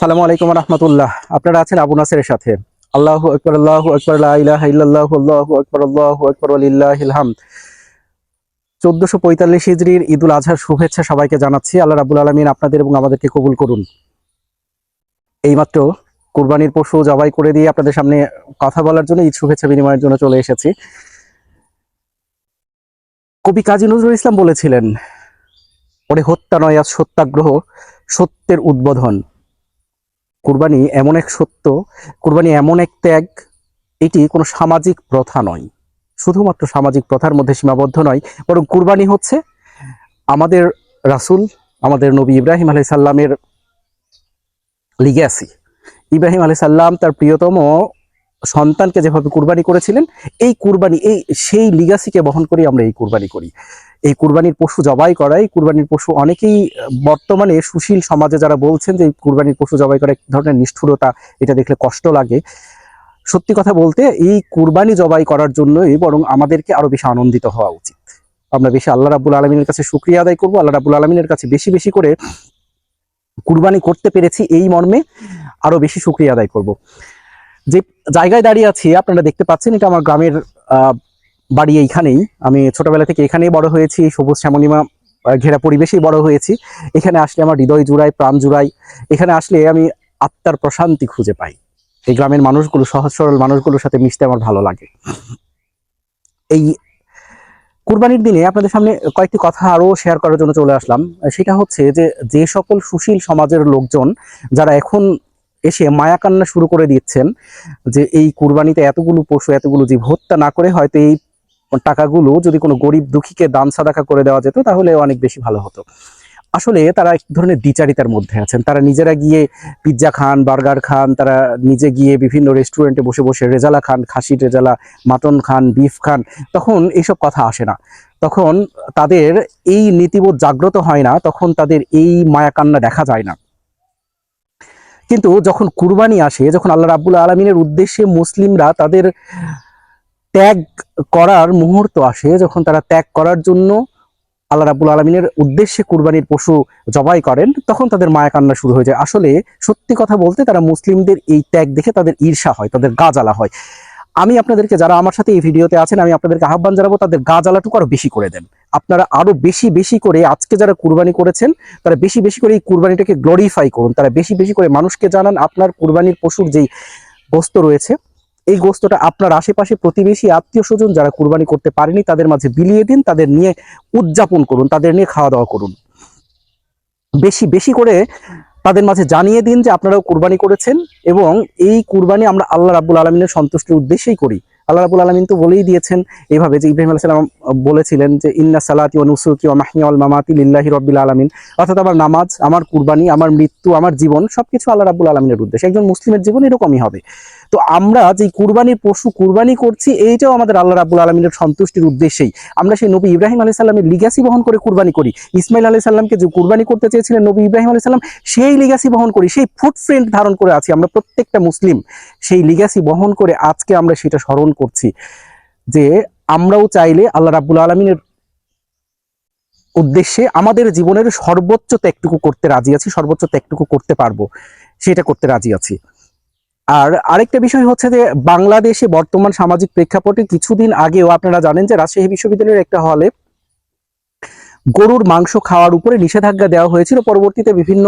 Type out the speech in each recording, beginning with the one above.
সালামু আলাইকুম রহমতুল্লাহ। আপনারা আছেন আবু নাসের সাথে। আল্লাহ আকবর আল্লাহ আকবর ইল্লাল্লাহ, আল্লাহু আকবর আল্লাহু আকবর আলিল্লাহিল হামদ। চোদ্দশো পঁয়তাল্লিশ হিজড়ির ঈদুল আজহার শুভেচ্ছা সবাইকে জানাচ্ছি। আল্লাহ রাবুল আলমিন আপনাদের এবং আমাদেরকে কবুল করুন। এইমাত্র কুরবানির পশু জবাই করে দিয়ে আপনাদের সামনে কথা বলার জন্য ঈদ শুভেচ্ছা বিনিময়ের জন্য চলে এসেছি। কবি কাজী নজরুল ইসলাম বলেছিলেন, ওরে হত্যা নয়, আজ সত্যাগ্রহ, সত্যের উদ্বোধন। কুরবানি এমন এক সত্য, কুরবানি এমন এক ত্যাগ, এটি কোনো সামাজিক প্রথা নয়। শুধুমাত্র সামাজিক প্রথার মধ্যে সীমাবদ্ধ নয়, বরং কুরবানি হচ্ছে আমাদের রাসুল, আমাদের নবী ইব্রাহিম আলি সাল্লামের লিগ্যাসি ইব্রাহিম আলি সাল্লাম তার প্রিয়তম সন্তানকে যেভাবে কুরবানি করেছিলেন, এই কুরবানি, এই সেই লিগাসিকে বহন করে আমরা এই কুরবানি করি। এই কুরবানির পশু জবাই করা এই কুরবানির পশু অনেকেই বর্তমানে সুশীল সমাজে যারা বলছেন যে এই কুরবানির পশু জবাই করা এক ধরনের নিষ্ঠুরতা, এটা দেখলে কষ্ট লাগে। সত্যি কথা বলতে, এই কুরবানি জবাই করার জন্যই বরং আমাদেরকে আরও বেশি আনন্দিত হওয়া উচিত। আমরা বেশি আল্লাহ রাবুল আলমিনের কাছে শুক্রিয়া আদায় করব। আল্লাহ রাবুল আলমিনের কাছে বেশি বেশি করে কুরবানি করতে পেরেছি এই মর্মে আরও বেশি শুক্রিয়া আদায় করব। যে জায়গায় দাঁড়িয়ে আছি, আপনারা দেখতে পাচ্ছেন, এটা আমার গ্রামের বাড়ি এইখানেই। আমি ছোটবেলা থেকে এখানেই বড় হয়েছি, সবুজ শ্যামলিমা ঘেরা পরিবেশেই বড় হয়েছি। এখানে আসলে আমার হৃদয় জুড়ায়, প্রাণ জুড়ায়। এখানে আসলে আমি আত্মার প্রশান্তি খুঁজে পাই। এই গ্রামের মানুষগুলো, সহজ সরল মানুষগুলোর সাথে মিশতে আমার ভালো লাগে। এই কুরবানির দিনে আপনাদের সামনে কয়েকটি কথা আরও শেয়ার করার জন্য চলে আসলাম। সেটা হচ্ছে যে যে সকল সুশীল সমাজের লোকজন, যারা এখন এসে মায়া কান্না শুরু করে দিচ্ছেন যে এই কুরবানিতে এতগুলো পশু, এতগুলো জীব হত্যা না করে হয়তো এই টাকাগুলো যদি কোনো গরিব দুঃখীকে দান সাদাকা করে দেওয়া যেত, তাহলে অনেক বেশি ভালো হতো। আসলে তারা এক ধরনের দ্বিচারিতার মধ্যে আছেন। তারা নিজেরা গিয়ে পিৎজা খান, বার্গার খান, তারা নিজে গিয়ে বিভিন্ন রেস্টুরেন্টে বসে বসে রেজালা খান, খাসির রেজালা, মাটন খান, বিফ খান, তখন এইসব কথা আসে না। তখন তাদের এই নীতিবোধ জাগ্রত হয় না, তখন তাদের এই মায়াকান্না দেখা যায় না। কিন্তু যখন কুরবানি আসে, যখন আল্লাহ রাবুল আলমিনের উদ্দেশ্যে মুসলিমরা তাদের ত্যাগ করার মুহূর্ত আসে, যখন তারা ত্যাগ করার জন্য আল্লাহ রাবুল আলমিনের উদ্দেশ্যে কুরবানির পশু জবাই করেন, তখন তাদের মায়া কান্না শুরু হয়ে যায়। আসলে সত্যি কথা বলতে তারা মুসলিমদের এই ত্যাগ দেখে তাদের ঈর্ষা হয়, তাদের গা জ্বালা হয়। আমি আপনাদেরকে যারা আমার সাথে এই ভিডিওতে আছেন, আমি আপনাদেরকে আহ্বান জানাব তাদের গা জ্বালাটুকু আরও বেশি করে দেন। আপনারা আরও বেশি বেশি করে আজকে যারা কুরবানি করেছেন, তারা বেশি বেশি করে এই কুরবানিটাকে গ্লোরিফাই করুন। তারা বেশি বেশি করে মানুষকে জানান আপনার কুরবানির পশুর যেই গোস্ত রয়েছে, এই গোস্তটা আপনার আশেপাশে প্রতিবেশী, আত্মীয় স্বজন যারা কুরবানি করতে পারেনি, তাদের মাঝে বিলিয়ে দিন, তাদের নিয়ে উদযাপন করুন, তাদের নিয়ে খাওয়া দাওয়া করুন। বেশি বেশি করে তাদের মাঝে জানিয়ে দিন যে আপনারাও কুরবানি করেছেন এবং এই কুরবানি আমরা আল্লাহ রাবুল আলমিনের সন্তুষ্টির উদ্দেশ্যেই করি। আল্লাহ রাবুল আলমিন তো বলেই দিয়েছেন এইভাবে যে ইব্রাহিম আলাইসালাম বলেছিলেন যে, ইন্না সালাতি ও নুসুকি ও মাহিয়াল মামাতি লিল্লাহি রব্বিল আলমিন। অর্থাৎ আমার নামাজ, আমার কুরবানি, আমার মৃত্যু, আমার জীবন সবকিছু আল্লাহ রাবুল আলমিনের উদ্দেশ্যে। একজন মুসলিমের জীবন এরকমই হবে। তো আমরা যে কুরবানির পশু কুরবানি করছি, এইটাও আমাদের আল্লাহ রাবুল আলমিনের সন্তুষ্টির উদ্দেশ্যেই। আমরা সেই নবী ইব্রাহিম আলাই সাল্লামের লিগাসি বহন করে কুরবানি করি। ইসমাইল আলাই সাল্লামকে যে কুরবানি করতে চেয়েছিলেন নবী ইব্রাহিম আলাই সাল্লাম সেই লিগাসি বহন করি, সেই ফুটপ্রিন্ট ধারণ করে আছি আমরা প্রত্যেকটা মুসলিম। সেই লিগাসি বহন করে আজকে আমরা সেটা স্মরণ করছি যে আমরাও চাইলে আল্লাহ রাব্বুল আলমিনের উদ্দেশ্যে আমাদের জীবনের সর্বোচ্চ ত্যাগটুকু করতে রাজি আছি, সর্বোচ্চ ত্যাগটুকু করতে পারব, সেটা করতে রাজি আছি। আর আরেকটা বিষয় হচ্ছে যে বাংলাদেশে বর্তমান সামাজিক প্রেক্ষাপটে কিছুদিন আগেও আপনারা জানেন যে রাজশাহী বিশ্ববিদ্যালয়ের একটা হলে গরুর মাংস খাওয়ার উপরে নিষেধাজ্ঞা দেওয়া হয়েছিল। পরবর্তীতে বিভিন্ন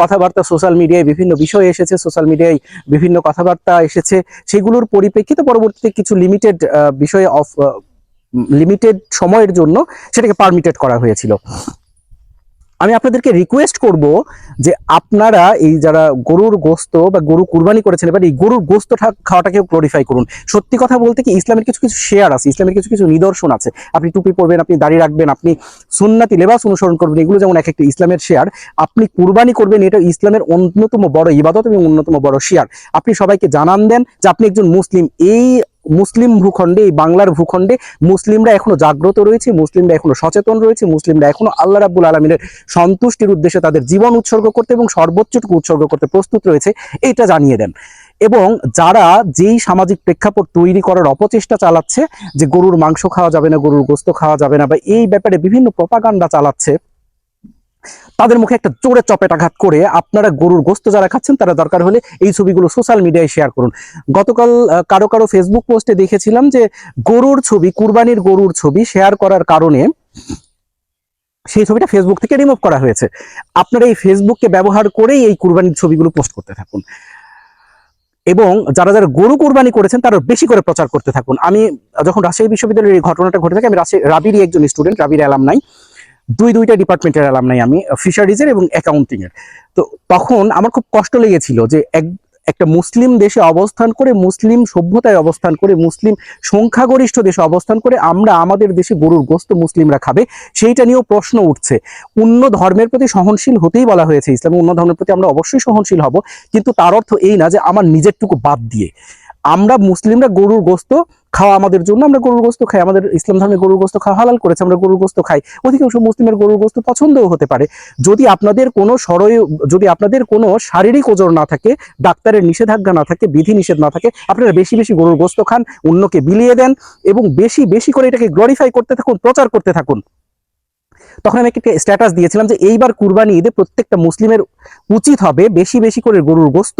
কথাবার্তা সোশ্যাল মিডিয়ায় বিভিন্ন বিষয় এসেছে সোশ্যাল মিডিয়ায় বিভিন্ন কথাবার্তা এসেছে। সেগুলোর পরিপ্রেক্ষিতে পরবর্তীতে কিছু লিমিটেড বিষয়ে অফ লিমিটেড সময়ের জন্য সেটাকে পারমিটেড করা হয়েছিল। আমি আপনাদেরকে রিকোয়েস্ট করব যে আপনারা এই যারা গরুর গোস্ত বা গরু কুরবানি করেছেন, এবার এই গরুর গোস্ত খাওয়াটাকে গ্লোরিফাই করুন। সত্যি কথা বলতে কি, ইসলামের কিছু কিছু শেয়ার আছে, ইসলামের কিছু কিছু নিদর্শন আছে। আপনি টুপি পরবেন, আপনি দাড়ি রাখবেন, আপনি সুন্নাতি লেবাস অনুসরণ করবেন, এগুলো যেমন এক একটা ইসলামের শেয়ার আপনি কুরবানি করবেন, এটা ইসলামের অন্যতম বড় ইবাদত এবং অন্যতম বড় শেয়ার আপনি সবাইকে জানান দেন যে আপনি একজন মুসলিম, এই মুসলিম ভূখণ্ডে, এই বাংলার ভূখণ্ডে মুসলিমরা এখনও জাগ্রত রয়েছে, মুসলিমরা এখনও সচেতন রয়েছে, মুসলিমরা এখনও আল্লাহ রাব্বুল আলমিনের সন্তুষ্টির উদ্দেশ্যে তাদের জীবন উৎসর্গ করতে এবং সর্বোচ্চটুকু উৎসর্গ করতে প্রস্তুত রয়েছে, এটা জানিয়ে দেন। এবং যারা যেই সামাজিক প্রেক্ষাপট তৈরি করার অপচেষ্টা চালাচ্ছে, যে গরুর মাংস খাওয়া যাবে না, গরুর গোস্ত খাওয়া যাবে না, বা এই ব্যাপারে বিভিন্ন প্রপাগান্ডা চালাচ্ছে তাদের মুখে একটা জোরে চপেটাঘাত করে আপনারা গরুর গোস্ত যারা খাচ্ছেন তারা দরকার হলে এই ছবিগুলো সোশ্যাল মিডিয়ায় শেয়ার করুন। গতকাল কারও কারও ফেসবুক পোস্টে দেখেছিলাম যে গরুর ছবি, কুরবানির গরুর ছবি শেয়ার করার কারণে সেই ছবিটা ফেসবুক থেকে রিমুভ করা হয়েছে। আপনারা এই ফেসবুককে ব্যবহার করেই এই কুরবানির ছবিগুলো পোস্ট করতে থাকুন। এবং যারা যারা গরু কুরবানি করেছেন তারা বেশি করে প্রচার করতে থাকুন। আমি যখন রাজশাহী বিশ্ববিদ্যালয়ের এই ঘটনাটা ঘটে থাকে, আমি রাজশাহী রাবিরই একজন স্টুডেন্ট রাবির অ্যালাম নাই দুই দুইটা ডিপার্টমেন্টের অ্যালাম নাই আমি ফিশারিজের এবং অ্যাকাউন্টিং এর তো তখন আমার খুব কষ্ট লেগেছিল যে এক, একটা মুসলিম দেশে অবস্থান করে, মুসলিম সভ্যতায় অবস্থান করে, মুসলিম সংখ্যাগরিষ্ঠ দেশে অবস্থান করে আমরা আমাদের দেশে গরুর গোস্ত মুসলিমরা খাবে, সেইটা নিয়েও প্রশ্ন উঠছে। অন্য ধর্মের প্রতি সহনশীল হতেই বলা হয়েছে ইসলামে, অন্য ধর্মের প্রতি আমরা অবশ্যই সহনশীল হব, কিন্তু তার অর্থ এই না যে আমার নিজেরটুকু বাদ দিয়ে। আমরা মুসলিমরা গরুর গোস্ত খাওয়া আমাদের জন্য, আমরা গরুর গোস্ত খাই, আমাদের ইসলাম ধর্মে গরুর গোস্ত খাওয়া হালাল করেছে, আমরা গরুর গোস্ত খাই। অধিকাংশ মুসলিমের গরুর গোস্ত পছন্দও হতে পারে। যদি আপনাদের কোনো সরয়, যদি আপনাদের কোনো শারীরিক ওজন না থাকে, ডাক্তারের নিষেধাজ্ঞা না থাকে বিধি নিষেধ না থাকে, আপনারা বেশি বেশি গরুর গোস্ত খান, অন্যকে বিলিয়ে দেন এবং বেশি বেশি করে এটাকে গ্লোরিফাই করতে থাকুন, প্রচার করতে থাকুন। তখন আমি একটা স্ট্যাটাস দিয়েছিলাম যে এইবার কুরবানি ঈদে প্রত্যেকটা মুসলিমের উচিত হবে বেশি বেশি করে গরুর গোস্ত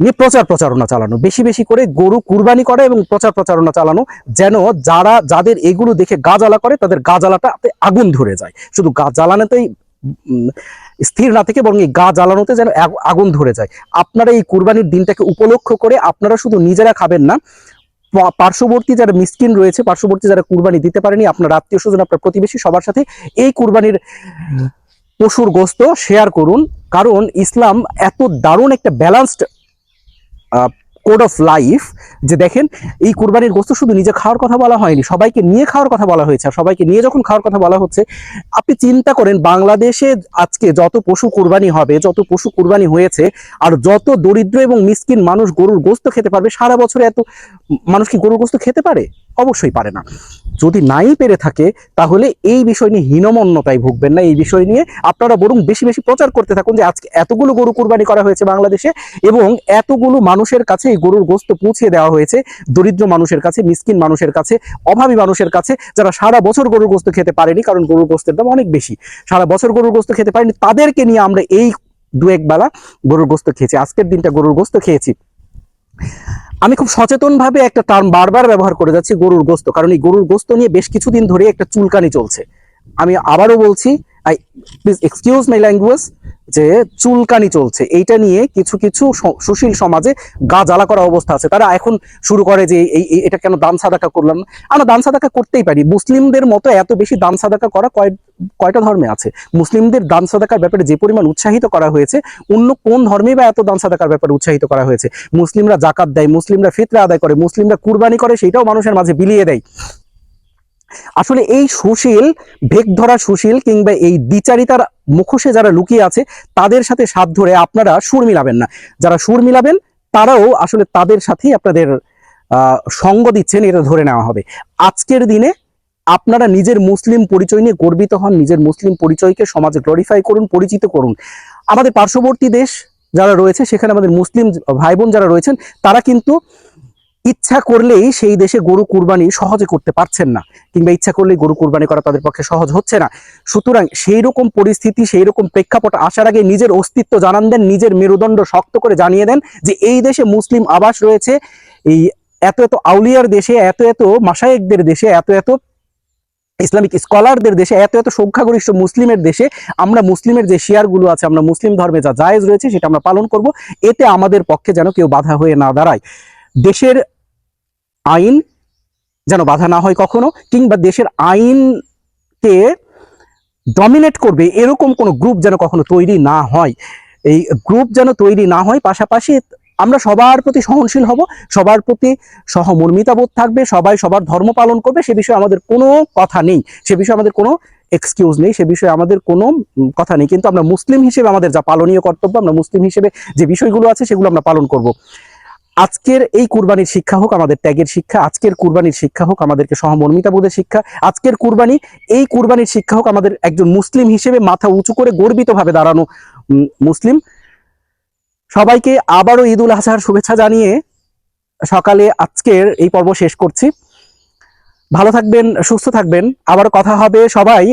নিয়ে প্রচার প্রচারণা চালানো। বেশি বেশি করে গরু কুরবানি করা এবং প্রচার প্রচারণা চালানো, যেন যারা, যাদের এগুলো দেখে গা জ্বালা করে, তাদের গা জ্বালাটাতে আগুন ধরে যায়। শুধু গা জ্বালানোতেই স্থির না থেকে বরং এই গা জ্বালানোতে যেন আগুন ধরে যায়। আপনারা এই কুরবানির দিনটাকে উপলক্ষ করে আপনারা শুধু নিজেরা খাবেন না পার্শ্ববর্তী যারা মিসকিন রয়েছে, পার্শ্ববর্তী যারা কুরবানি দিতে পারেনি, আপনার আত্মীয় স্বজন, আপনার প্রতিবেশী সবার সাথে এই কুরবানির পশুর গোস্ত শেয়ার করুন। কারণ ইসলাম এত দারুণ একটা ব্যালান্সড কোড অফ লাইফ যে দেখেন, এই কোরবানির গোস্ত শুধু নিজে খাওয়ার কথা বলা হয়নি, সবাইকে নিয়ে খাওয়ার কথা বলা হয়েছে। আর সবাইকে নিয়ে যখন খাওয়ার কথা বলা হচ্ছে, আপনি চিন্তা করেন, বাংলাদেশে আজকে যত পশু কোরবানি হবে, যত পশু কোরবানি হয়েছে, আর যত দরিদ্র এবং মিসকিন মানুষ গরুর গোস্ত খেতে পারবে, সারা বছরে এত মানুষ কি গরুর গোস্ত খেতে পারে? অবশ্যই পারে না। যদি নাই পেরে থাকে, তাহলে এই বিষয় নিয়ে হীনমন্যতায় ভুগবেন না। এই বিষয় নিয়ে আপনারা বরং বেশি বেশি প্রচার করতে থাকুন যে আজকে এতগুলো গরু কুরবানি করা হয়েছে বাংলাদেশে এবং এতগুলো মানুষের কাছে এই গরুর গোস্ত পৌঁছে দেওয়া হয়েছে, দরিদ্র মানুষের কাছে, মিসকিন মানুষের কাছে, অভাবী মানুষের কাছে, যারা সারা বছর গরুর গোস্ত খেতে পারেনি, কারণ গরুর গোস্তের দাম অনেক বেশি। সারা বছর গরুর গোস্ত খেতে পারেনি, তাদেরকে নিয়ে আমরা এই দু এক বেলা গরুর গোস্ত খেয়েছি। আজকের দিনটা গরুর গোস্ত খেয়েছি। আমি খুব সচেতনভাবে একটা টার্ম বারবার ব্যবহার করে যাচ্ছি গরুর গোস্ত, কারণ এই গরুর গোস্ত নিয়ে বেশ কিছুদিন ধরে একটা চুলকানি চলছে। আমি আবারও বলছি I please excuse my language যে চুলকানি চলছে। এইটা নিয়ে কিছু কিছু সুশীল সমাজে গা জ্বালা করা অবস্থা আছে। তারা এখন শুরু করে যে এই এটা কেন দান সাদাকা করলাম? আমরা দান সাদাকা করতেই পারি। মুসলিমদের মতো এত বেশি দান সাদাকা করা কয়, কয়টা ধর্মে আছে? মুসলিমদের দান সাদাকার ব্যাপারে যে পরিমাণ উৎসাহিত করা হয়েছে, অন্য কোন ধর্মে বা এত দান সাদাকার ব্যাপারে উৎসাহিত করা হয়েছে? মুসলিমরা জাকাত দেয়, মুসলিমরা ফিতরা আদায় করে, মুসলিমরা কুরবানি করে সেটাও মানুষের মাঝে বিলিয়ে দেয়। আসলে এই সুশীল ভেগ ধরা সুশীল কিংবা এই দ্বিচারিতার মুখোশে যারা লুকিয়ে আছে, তাদের সাথে সাথ ধরে আপনারা সুর মিলাবেন না। যারা সুর মিলাবেন, তারাও আসলে তাদের সাথেই আপনাদের সঙ্গ দিচ্ছেন, এটা ধরে নেওয়া হবে। আজকের দিনে আপনারা নিজের মুসলিম পরিচয় নিয়ে গর্বিত হন, নিজের মুসলিম পরিচয়কে সমাজে গ্লোরিফাই করুন, পরিচিত করুন। আমাদের পার্শ্ববর্তী দেশ যারা রয়েছে, সেখানে আমাদের মুসলিম ভাই বোন যারা রয়েছেন, তারা কিন্তু ইচ্ছা করলেই সেই দেশে গরু কুরবানি সহজে করতে পারছেন না, কিংবা ইচ্ছা করলেই গরু কুরবানি করা তাদের পক্ষে সহজ হচ্ছে না। সুতরাং সেই রকম পরিস্থিতি সেই রকম প্রেক্ষাপট আসার আগে নিজের অস্তিত্ব জানান দেন, নিজের মেরুদণ্ড শক্ত করে জানিয়ে দেন যে এই দেশে মুসলিম আবাস রয়েছে, এই এত এত আউলিয়ার দেশে, এত এত মাসায়েকদের দেশে, এত এত ইসলামিক স্কলারদের দেশে, এত এত সংখ্যাগরিষ্ঠ মুসলিমের দেশে, আমরা মুসলিমের যে শেয়ারগুলো আছে, আমরা মুসলিম ধর্মে যা জায়েজ রয়েছে সেটা আমরা পালন করব। এতে আমাদের পক্ষে যেন কেউ বাধা হয়ে না দাঁড়ায়। দেশের আইন যেন বাধা না হয় কখনো, কিংবা দেশের আইনকে ডমিনেট করবে, এরকম কোনো গ্রুপ যেন কখনো তৈরি না হয়। এই গ্রুপ যেন তৈরি না হয়, পাশাপাশি আমরা সবার প্রতি সহনশীল হব, সবার প্রতি সহমর্মিতাবোধ থাকবে, সবাই সবার ধর্ম পালন করবে, সে বিষয়ে আমাদের কোনো কথা নেই। সে বিষয়ে আমাদের কোনো এক্সকিউজ নেই, সে বিষয়ে আমাদের কোনো কথা নেই। কিন্তু আমরা মুসলিম হিসেবে আমাদের যা পালনীয় কর্তব্য, আমরা মুসলিম হিসেবে যে বিষয়গুলো আছে, সেগুলো আমরা পালন করব। আজকের এই কুরবানির শিক্ষা হোক, আমাদের ত্যাগের শিক্ষা, আজকের কুরবানির শিক্ষা হোক, আমাদেরকে সহমর্মিতা বোধের শিক্ষা, আজকের কুরবানি, এই কুরবানির শিক্ষা হোক, আমাদের একজন মুসলিম হিসেবে মাথা উঁচু করে গর্বিতভাবে দাঁড়ানো মুসলিম। সবাইকে আবারও ঈদুল আজহার শুভেচ্ছা জানিয়ে সকালে আজকের এই পর্ব শেষ করছি। ভালো থাকবেন, সুস্থ থাকবেন। আবার কথা হবে সবাই।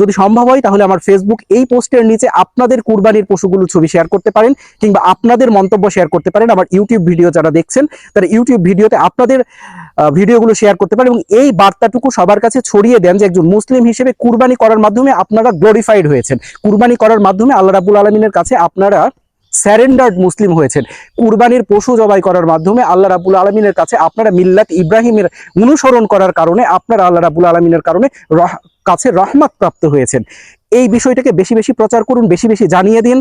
যদি সম্ভব হয়, তাহলে আমার ফেসবুক এই পোস্টের নিচে আপনাদের কুরবানির পশুগুলো ছবি শেয়ার করতে পারেন কিংবা আপনাদের মন্তব্য শেয়ার করতে পারেন। আমার ইউটিউব ভিডিও যারা দেখছেন, তারা ইউটিউব ভিডিওতে আপনাদের ভিডিওগুলো শেয়ার করতে পারেন এবং এই বার্তাটুকু সবার কাছে ছড়িয়ে দেন যে একজন মুসলিম হিসেবে কুরবানি করার মাধ্যমে আপনারা গ্লোরিফাইড হয়েছেন। কুরবানি করার মাধ্যমে আল্লাহ রাবুল আলমিনের কাছে আপনারা স্যারেন্ডার্ড মুসলিম হয়েছেন। কুরবানির পশু জবাই করার মাধ্যমে আল্লাহ রাবুল আলমিনের কাছে আপনারা মিল্লাত ইব্রাহিমের অনুসরণ করার কারণে আপনারা আল্লাহ রাবুল আলমিনের কারণে কাছে রহমত প্রাপ্ত হয়েছেন। এই বিষয়টাকে বেশি বেশি প্রচার করুন, বেশি বেশি জানিয়ে দিন।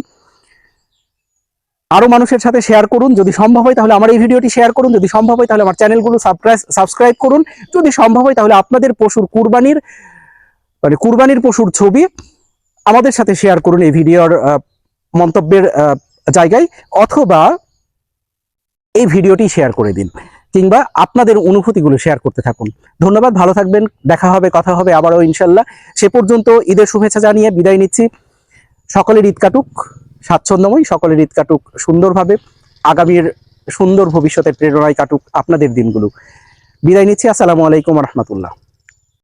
আরও মানুষের সাথে শেয়ার করুন, যদি সম্ভব হয় তাহলে আমার এই ভিডিওটি শেয়ার করুন, যদি সম্ভব হয় তাহলে আমার চ্যানেলগুলো সাবস্ক্রাইব সাবস্ক্রাইব করুন। যদি সম্ভব হয় তাহলে আপনাদের পশুর কুরবানির মানে কুরবানির পশুর ছবি আমাদের সাথে শেয়ার করুন এই ভিডিওর মন্তব্যের জায়গায় অথবা এই ভিডিওটি শেয়ার করে দিন কিংবা আপনাদের অনুভূতিগুলো শেয়ার করতে থাকুন। ধন্যবাদ, ভালো থাকবেন, দেখা হবে, কথা হবে আবারও ইনশাল্লাহ। সে পর্যন্ত ঈদের শুভেচ্ছা জানিয়ে বিদায় নিচ্ছি। সকলের ঈদ কাটুক, স্বাচ্ছন্দ্যময়, সকলের ঈদ কাটুক সুন্দরভাবে, আগামীর সুন্দর ভবিষ্যতের প্রেরণায় কাটুক আপনাদের দিনগুলো। বিদায় নিচ্ছি, আসসালামু আলাইকুম রহমতুল্লাহ।